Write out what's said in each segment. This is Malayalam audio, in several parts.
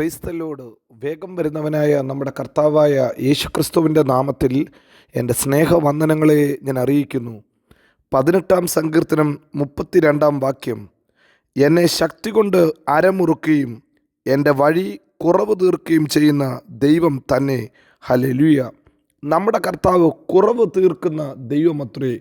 ക്രൈസ്തലോട് വേഗം വരുന്നവനായ നമ്മുടെ കർത്താവായ യേശുക്രിസ്തുവിന്റെ നാമത്തിൽ എന്റെ സ്നേഹവന്ദനങ്ങളെ ഞാൻ അറിയിക്കുന്നു. പതിനെട്ടാം സങ്കീർത്തനം മുപ്പത്തിരണ്ടാം വാക്യം. എന്നെ ശക്തി കൊണ്ട് അരമുറുക്കുകയും എന്റെ വഴി കുറവ് തീർക്കുകയും ചെയ്യുന്ന ദൈവം തന്നെ. ഹലലുയ നമ്മുടെ കർത്താവ് കുറവ് തീർക്കുന്ന ദൈവമത്രേ.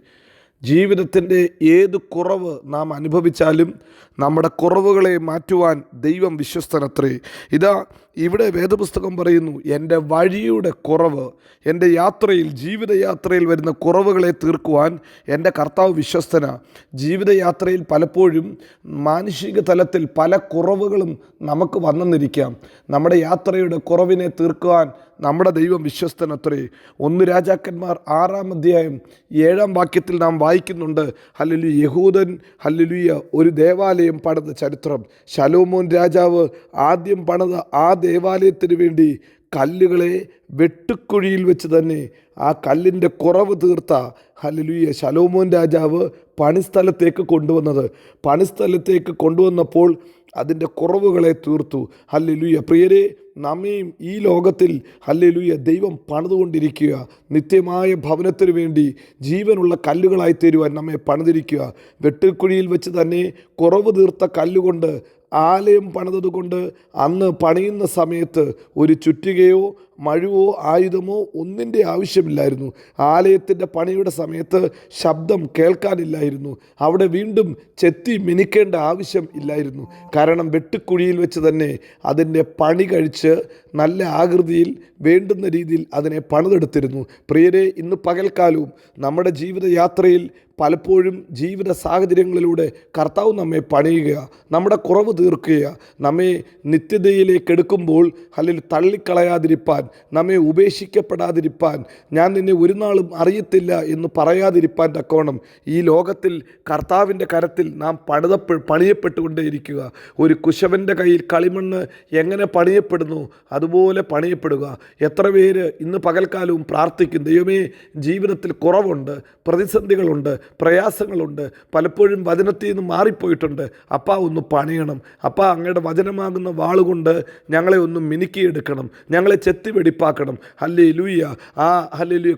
ജീവിതത്തിന്റെ ഏത് കുറവ് നാം അനുഭവിച്ചാലും നമ്മുടെ കുറവുകളെ മാറ്റുവാൻ ദൈവം വിശ്വസ്തനത്രേ. ഇതാ ഇവിടെ വേദപുസ്തകം പറയുന്നു എന്റെ വഴിയുടെ കുറവ് എന്റെ യാത്രയിൽ ജീവിതയാത്രയിൽ വരുന്ന കുറവുകളെ തീർക്കുവാൻ എന്റെ കർത്താവ് വിശ്വസ്തന. ജീവിതയാത്രയിൽ പലപ്പോഴും മാനുഷിക തലത്തിൽ പല കുറവുകളും നമുക്ക് വന്നെന്നിരിക്കാം. നമ്മുടെ യാത്രയുടെ കുറവിനെ തീർക്കുവാൻ നമ്മുടെ ദൈവം വിശ്വസ്തനത്രേ. ഒന്ന് രാജാക്കന്മാർ ആറാം അധ്യായം ഏഴാം വാക്യത്തിൽ നാം വായിക്കുന്നുണ്ട് ഹല്ലലു യഹൂദൻ ഹല്ലലുയ ഒരു ദേവാലയം പണിത ചരിത്രം. ശലോമോൻ രാജാവ് ആദ്യം പണിത ആ ദേവാലയത്തിന് വേണ്ടി കല്ലുകളെ വെട്ടുക്കുഴിയിൽ വെച്ച് തന്നെ ആ കല്ലിന്റെ കുറവ് തീർത്ത ഹലലുയ ശലോമോൻ രാജാവ് പണിസ്ഥലത്തേക്ക് കൊണ്ടുവന്നത്. പണിസ്ഥലത്തേക്ക് കൊണ്ടുവന്നപ്പോൾ അതിന്റെ കുറവുകളെ തീർത്തു. ഹല്ലിലുയ്യ പ്രിയരെ നമ്മയും ഈ ലോകത്തിൽ ഹല്ലിലുയ്യ ദൈവം പണിതുകൊണ്ടിരിക്കുക. നിത്യമായ ഭവനത്തിനു വേണ്ടി ജീവനുള്ള കല്ലുകളായി തരുവാൻ നമ്മെ പണിതിരിക്കുക. വെട്ടുക്കുഴിയിൽ വെച്ച് തന്നെ കുറവ് തീർത്ത കല്ലുകൊണ്ട് ആലയം പണിതതുകൊണ്ട് അന്ന് പണിയുന്ന സമയത്ത് ഒരു ചുറ്റികയോ മഴുവോ ആയുധമോ ഒന്നിന്റെ ആവശ്യമില്ലായിരുന്നു. ആലയത്തിന്റെ പണിയുടെ സമയത്ത് ശബ്ദം കേൾക്കാനില്ലായിരുന്നു. അവിടെ വീണ്ടും ചെത്തി മിനിക്കേണ്ട ആവശ്യം ഇല്ലായിരുന്നു. കാരണം വെട്ടുക്കുഴിയിൽ വെച്ച് തന്നെ അതിന്റെ പണി കഴിച്ച് നല്ല ആകൃതിയിൽ വേണ്ടുന്ന രീതിയിൽ അതിനെ പണിതെടുത്തിരുന്നു. പ്രിയരെ ഇന്ന് പകൽക്കാലവും നമ്മുടെ ജീവിതയാത്രയിൽ പലപ്പോഴും ജീവിത സാഹചര്യങ്ങളിലൂടെ കർത്താവ് നമ്മെ പണിയുക നമ്മുടെ കുറവ് തീർക്കുക നമ്മെ നിത്യതയിലേക്ക് എടുക്കുമ്പോൾ അല്ലെങ്കിൽ തള്ളിക്കളയാതിരിപ്പാൻ നമ്മെ ഉപേക്ഷിക്കപ്പെടാതിരിപ്പാൻ ഞാൻ നിന്നെ ഒരു നാളും അറിയത്തില്ല എന്ന് പറയാതിരിപ്പാൻ തക്കോണം ഈ ലോകത്തിൽ കർത്താവിന്റെ കരത്തിൽ നാം പണിത പണിയപ്പെട്ടുകൊണ്ടേയിരിക്കുക. ഒരു കുശവന്റെ കയ്യിൽ കളിമണ്ണ് എങ്ങനെ പണിയപ്പെടുന്നു അതുപോലെ പണിയപ്പെടുക. എത്ര പേര് ഇന്ന് പകൽക്കാലവും പ്രാർത്ഥിക്കും ദൈവമേ ജീവിതത്തിൽ കുറവുണ്ട് പ്രതിസന്ധികളുണ്ട് പ്രയാസങ്ങളുണ്ട്. പലപ്പോഴും വചനത്തിൽ നിന്ന് മാറിപ്പോയിട്ടുണ്ട്. അപ്പാ ഒന്ന് പണിയണം. അപ്പ അങ്ങയുടെ വചനമാകുന്ന വാളുകൊണ്ട് ഞങ്ങളെ ഒന്ന് മിനുക്കിയെടുക്കണം. ഞങ്ങളെ ചെത്തി വെടിപ്പാക്കണം ഹല്ലേ ലൂയ്യ ആ ഹല്ലേ ലൂയ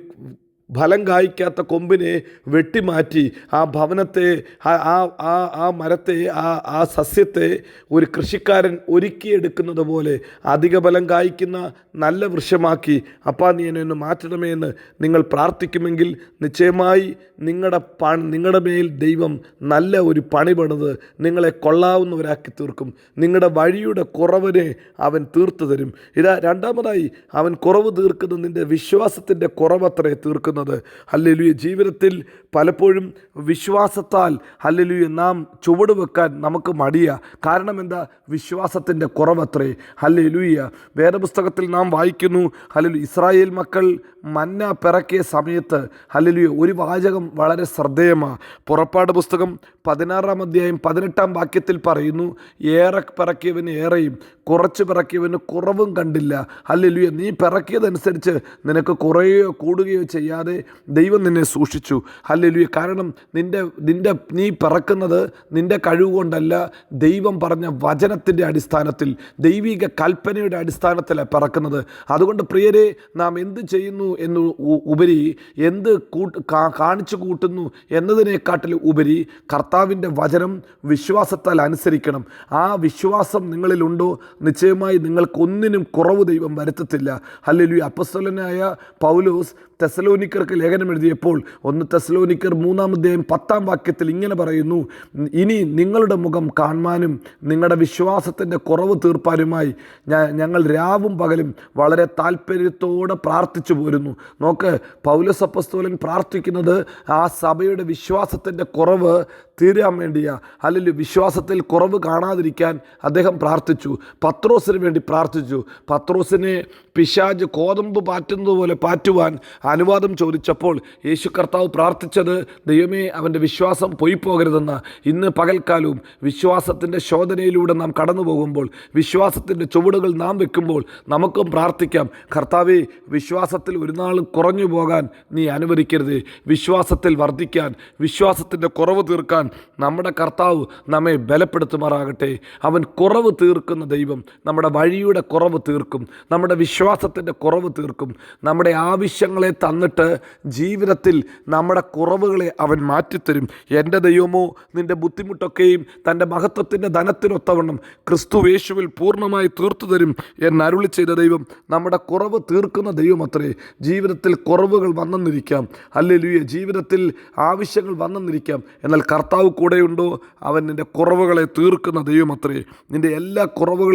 ഫലം കായ്ക്കാത്ത കൊമ്പിനെ വെട്ടിമാറ്റി ആ ഭവനത്തെ ആ ആ ആ മരത്തെ ആ ആ സസ്യത്തെ ഒരു കൃഷിക്കാരൻ ഒരുക്കിയെടുക്കുന്നത് പോലെ അധിക ഫലം കായ്ക്കുന്ന നല്ല വൃക്ഷമാക്കി. അപ്പാ നീ എന്നെ മാറ്റണമേ എന്ന് നിങ്ങൾ പ്രാർത്ഥിക്കുമെങ്കിൽ നിശ്ചയമായി നിങ്ങളുടെ പ നിങ്ങളുടെ മേൽ ദൈവം നല്ല ഒരു പണി പണിത് നിങ്ങളെ കൊള്ളാവുന്നവരാക്കി തീർക്കും. നിങ്ങളുടെ വഴിയുടെ കുറവിനെ അവൻ തീർത്തു തരും. ഇതാ രണ്ടാമതായി അവൻ കുറവ് തീർക്കുന്ന നിന്റെ വിശ്വാസത്തിന്റെ കുറവത്രേ തീർക്കുന്നത്. ഹല്ലേലൂയ. ജീവിതത്തിൽ പലപ്പോഴും വിശ്വാസത്താൽ ഹല്ലേലൂയ നാം ചുവട് വെക്കാൻ നമുക്ക് മടിയ. കാരണം എന്താ? വിശ്വാസത്തിന്റെ കുറവത്രേ. ഹല്ലേലൂയ. വേദപുസ്തകത്തിൽ നാം വായിക്കുന്നു ഹല്ലേലു ഇസ്രായേൽ മക്കൾ മന്ന പിറക്കിയ സമയത്ത് ഹല്ലേലൂയ ഒരു വാചകം വളരെ ശ്രദ്ധേയമാണ് പുറപ്പാട് പുസ്തകം പതിനാറാം അധ്യായം പതിനെട്ടാം വാക്യത്തിൽ പറയുന്നു ഏറെ പിറക്കിയവന് ഏറെയും കുറച്ച് പിറക്കിയവന് കുറവും കണ്ടില്ല. ഹല്ലേലൂയ. നീ പിറക്കിയതനുസരിച്ച് നിനക്ക് കുറയുകയോ കൂടുകയോ ചെയ്യാതെ ദൈവം നിന്നെ സൂക്ഷിച്ചു. ഹല്ലേലൂയ. കാരണം നിന്റെ നിന്റെ നീ പിറക്കുന്നത് നിന്റെ കഴിവ് കൊണ്ടല്ല ദൈവം പറഞ്ഞ വചനത്തിന്റെ അടിസ്ഥാനത്തിൽ ദൈവിക കൽപ്പനയുടെ അടിസ്ഥാനത്തിലാണ് പിറക്കുന്നത്. അതുകൊണ്ട് പ്രിയരെ നാം എന്ത് ചെയ്യുന്നു എന്ന് ഉപരി എന്ത് കൂട്ട് കാണിച്ചു കൂട്ടുന്നു എന്നതിനെക്കാട്ടിൽ ഉപരി കർത്താവിന്റെ വചനം വിശ്വാസത്താൽ അനുസരിക്കണം. ആ വിശ്വാസം നിങ്ങളിലുണ്ടോ? നിശ്ചയമായി നിങ്ങൾക്കൊന്നിനും കുറവ് ദൈവം വരുത്തത്തില്ല. ഹല്ലേലൂയ. അപ്പസ്തലനായ പൗലോസ് തെസലോനിക്കർക്ക് ലേഖനം എഴുതിയപ്പോൾ ഒന്ന് തെസലോനിക്കർ മൂന്നാം അധ്യായം പത്താം വാക്യത്തിൽ ഇങ്ങനെ പറയുന്നു ഇനി നിങ്ങളുടെ മുഖം കാണുവാനും നിങ്ങളുടെ വിശ്വാസത്തിന്റെ കുറവ് തീർപ്പാനുമായി ഞങ്ങൾ രാവും പകലും വളരെ താല്പര്യത്തോടെ പ്രാർത്ഥിച്ചു പോരുന്നു. നോക്ക് പൗലോസ് അപ്പസ്തോലൻ പ്രാർത്ഥിക്കുന്നത് ആ സഭയുടെ വിശ്വാസത്തിന്റെ കുറവ് തീരാൻ വേണ്ടിയാണ് അല്ലെങ്കിൽ വിശ്വാസത്തിൽ കുറവ് കാണാതിരിക്കാൻ അദ്ദേഹം പ്രാർത്ഥിച്ചു. പത്രോസിന് വേണ്ടി പ്രാർത്ഥിച്ചു. പത്രോസിനെ പിശാജ് കോതമ്പ് പാറ്റുന്നത് പോലെ പാറ്റുവാൻ അനുവാദം ചോദിച്ചപ്പോൾ യേശു കർത്താവ് പ്രാർത്ഥിച്ചത് ദൈവമേ അവന്റെ വിശ്വാസം പോയി പോകരുതെന്ന് ഇന്ന് പകൽക്കാലവും വിശ്വാസത്തിന്റെ ശോധനയിലൂടെ നാം കടന്നു പോകുമ്പോൾ വിശ്വാസത്തിന്റെ ചുവടുകൾ നാം വെക്കുമ്പോൾ നമുക്കും പ്രാർത്ഥിക്കാം. കർത്താവെ വിശ്വാസത്തിൽ ഒരു നാളും കുറഞ്ഞു പോകാൻ നീ അനുവദിക്കരുത്. വിശ്വാസത്തിൽ വർദ്ധിക്കാൻ വിശ്വാസത്തിന്റെ കുറവ് തീർക്കാൻ നമ്മുടെ കർത്താവ് നമ്മെ ബലപ്പെടുത്തുമാറാകട്ടെ. അവൻ കുറവ് തീർക്കുന്ന ദൈവം നമ്മുടെ വഴിയുടെ കുറവ് തീർക്കും. നമ്മുടെ വിശ്വാസത്തിന്റെ കുറവ് തീർക്കും. നമ്മുടെ ആവശ്യങ്ങളെ തന്നിട്ട് ജീവിതത്തിൽ നമ്മുടെ കുറവുകളെ അവൻ മാറ്റിത്തരും. എന്റെ ദൈവമോ നിന്റെ ബുദ്ധിമുട്ടൊക്കെയും തന്റെ മഹത്വത്തിന്റെ ധനത്തിനൊത്തവണ്ണം ക്രിസ്തു യേശുവിൽ പൂർണമായി തീർത്തു തരും എന്നരുളി ചെയ്ത ദൈവം നമ്മുടെ കുറവ് തീർക്കുന്ന ദൈവം അത്രേ ജീവിതത്തിൽ കുറവുകൾ വന്നെന്നിരിക്കാം. അല്ലെലുയ ജീവിതത്തിൽ ആവശ്യങ്ങൾ വന്നെന്നിരിക്കാം. എന്നാൽ കർത്താവ് കൂടെയുണ്ടോ? അവൻ നിന്റെ കുറവുകളെ തീർക്കുന്ന ദൈവം അത്രേ നിന്റെ എല്ലാ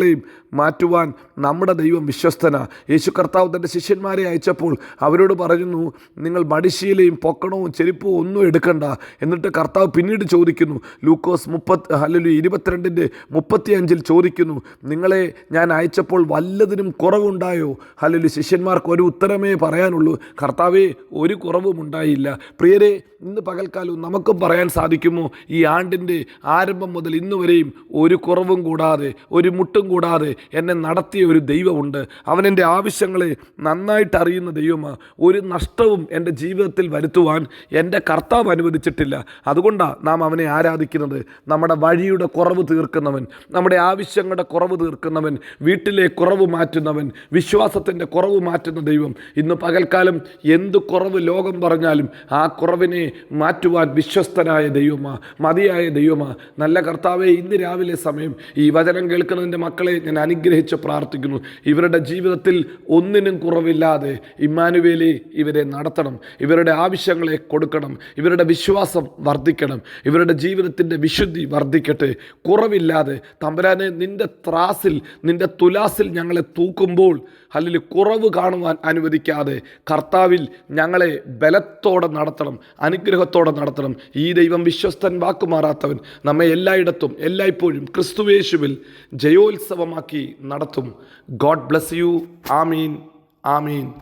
കുറവുകളെയും മാറ്റുവാൻ നമ്മുടെ ദൈവം വിശ്വസ്തന. യേശു കർത്താവ് തന്റെ ശിഷ്യന്മാരെ അയച്ചപ്പോൾ അവരോട് പറയുന്നു നിങ്ങൾ മടിശീലയും പൊക്കണവും ചെരുപ്പും ഒന്നും എടുക്കണ്ട. എന്നിട്ട് കർത്താവ് പിന്നീട് ചോദിക്കുന്നു ലൂക്കോസ് മുപ്പത്ത് അല്ലെങ്കിൽ ഇരുപത്തിരണ്ടിന്റെ മുപ്പത്തി അഞ്ചിൽ ചോദിക്കുന്നു നിങ്ങളെ ഞാൻ അയച്ചപ്പോൾ വല്ലതിനും കുറവുണ്ടായോ? അല്ലെങ്കിൽ ശിഷ്യന്മാർക്ക് ഒരു ഉത്തരമേ പറയാനുള്ളൂ കർത്താവേ ഒരു കുറവും ഉണ്ടായില്ല. പ്രിയരെ ഇന്ന് പകൽക്കാലവും നമുക്കും പറയാൻ സാധിക്കുമോ? ഈ ആണ്ടിന്റെ ആരംഭം മുതൽ ഇന്നുവരെയും ഒരു കുറവും കൂടാതെ ഒരു മുട്ടും കൂടാതെ എന്നെ നടത്തിയ ഒരു ദൈവമുണ്ട്. അവൻ എന്റെ ആവശ്യങ്ങളെ നന്നായിട്ട് അറിയുന്ന ദൈവമാണ് ഒരു നഷ്ടവും എന്റെ ജീവിതത്തിൽ വരുത്തുവാൻ എന്റെ കർത്താവ് അനുവദിച്ചിട്ടില്ല. അതുകൊണ്ടാണ് നാം അവനെ ആരാധിക്കുന്നത്. നമ്മുടെ വഴിയുടെ കുറവ് തീർക്കുന്നവൻ നമ്മുടെ ആവശ്യങ്ങളുടെ കുറവ് തീർക്കുന്നവൻ വീട്ടിലെ കുറവ് മാറ്റുന്നവൻ വിശ്വാസത്തിന്റെ കുറവ് മാറ്റുന്ന ദൈവം. ഇന്ന് പകൽക്കാലം എന്ത് കുറവ് ലോകം പറഞ്ഞാലും ആ കുറവിനെ മാറ്റുവാൻ വിശ്വസ്തനായ ദൈവമാണ് മതിയായ ദൈവമാണ് നല്ല കർത്താവെ ഇന്ന് രാവിലെ സമയം ഈ വചനം കേൾക്കുന്നതിന്റെ മക്കളെ ഞാൻ അനുഗ്രഹിച്ച് പ്രാർത്ഥിക്കുന്നു. ഇവരുടെ ജീവിതത്തിൽ ഒന്നിനും കുറവില്ലാതെ ഇമ്മാനുവേലി ഇവരെ നടത്തണം. ഇവരുടെ ആവശ്യങ്ങളെ കൊടുക്കണം. ഇവരുടെ വിശ്വാസം വർദ്ധിക്കണം. ഇവരുടെ ജീവിതത്തിന്റെ വിശുദ്ധി വർദ്ധിക്കട്ടെ. കുറവില്ലാതെ തമ്പരാനെ നിന്റെ ത്രാസിൽ നിന്റെ തുലാസിൽ ഞങ്ങളെ തൂക്കുമ്പോൾ അല്ലെങ്കിൽ കുറവ് കാണുവാൻ അനുവദിക്കാതെ കർത്താവിൽ ഞങ്ങളെ ബലത്തോടെ നടത്തണം അനുഗ്രഹത്തോടെ നടത്തണം. ഈ ദൈവം വിശ്വസ്തൻ വാക്കുമാറാത്തവൻ നമ്മെ എല്ലായിടത്തും എല്ലായ്പ്പോഴും ക്രിസ്തുവേശുവിൽ ജയോത്സവമാക്കി നടത്തും. ഗോഡ് ബ്ലെസ് യു ആമീൻ. ആമീൻ.